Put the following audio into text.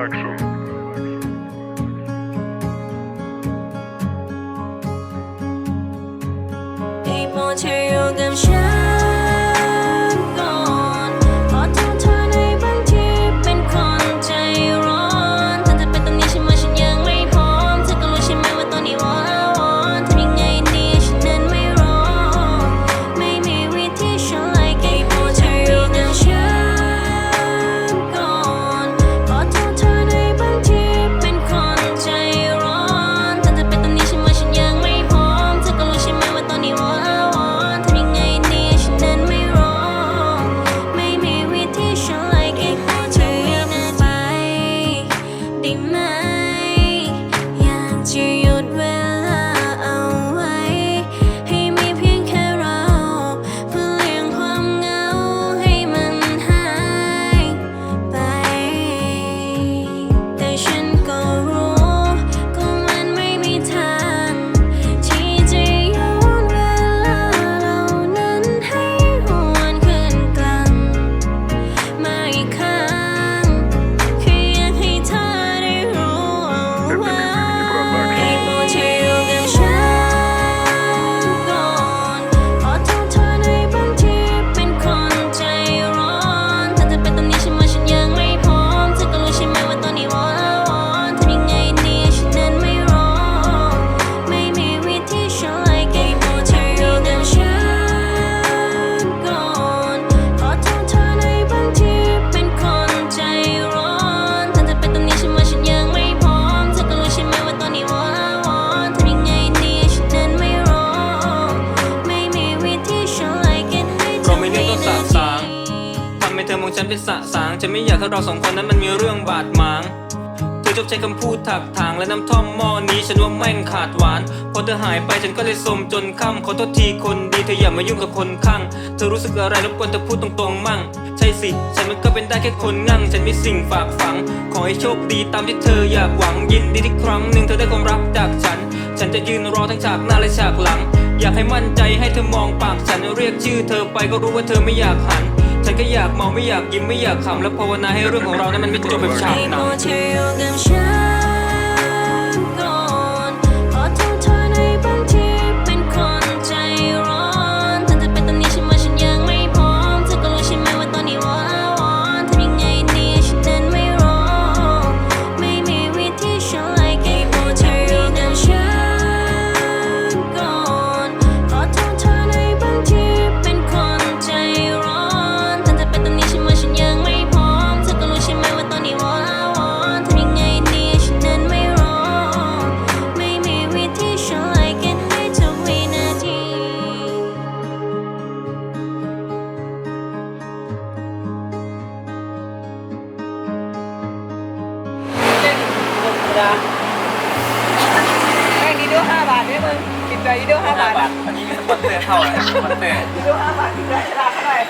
Production. ได้โธอมองฉันเป็นสะสางจะไม่อยากให้เราสองคนนั้นมันมีเรื่องบาดหมาง เธอชอบใช้คำพูดถักถางและน้ำท่อมหม้อนี้ฉันว่าแม่งขาดหวาน พอเธอหายไปฉันก็เลยสมจนค่ำขอโทษทีคนดีเธออย่ามายุ่งกับคนข้าง เธอรู้สึกอะไรรบกวนเธอพูดตรงๆมั่ง ใช่สิ ฉันมันก็เป็นได้แค่คนงั่ง ฉันมีสิ่งฝากฝัง ขอให้โชคดีตามที่เธออยากหวังยินดีที่ครั้งหนึ่งเธอได้ความรักจากฉัน ฉันจะยืนรอทั้งฉากหน้าและฉากหลัง อยากให้มั่นใจให้เธอมองปากฉันเรียกชื่อเธอไปก็รู้ว่าเธอไม่อยากหัน อยากมองไม่อยากยิ้มไม่อยากขำและภาวนาให้เรื่องของเรานั้นมันไม่จบแบบฉากหนัง ดาแม่งดีเดียวห้าบาทเนี่ยมึงกินไปดีเดียวห้าบาทอันนี้สปอนเซอร์เข้าเลยสปอนเซอร์ดีเดียวห้าบาทกินได้ราคาเท่าไหร่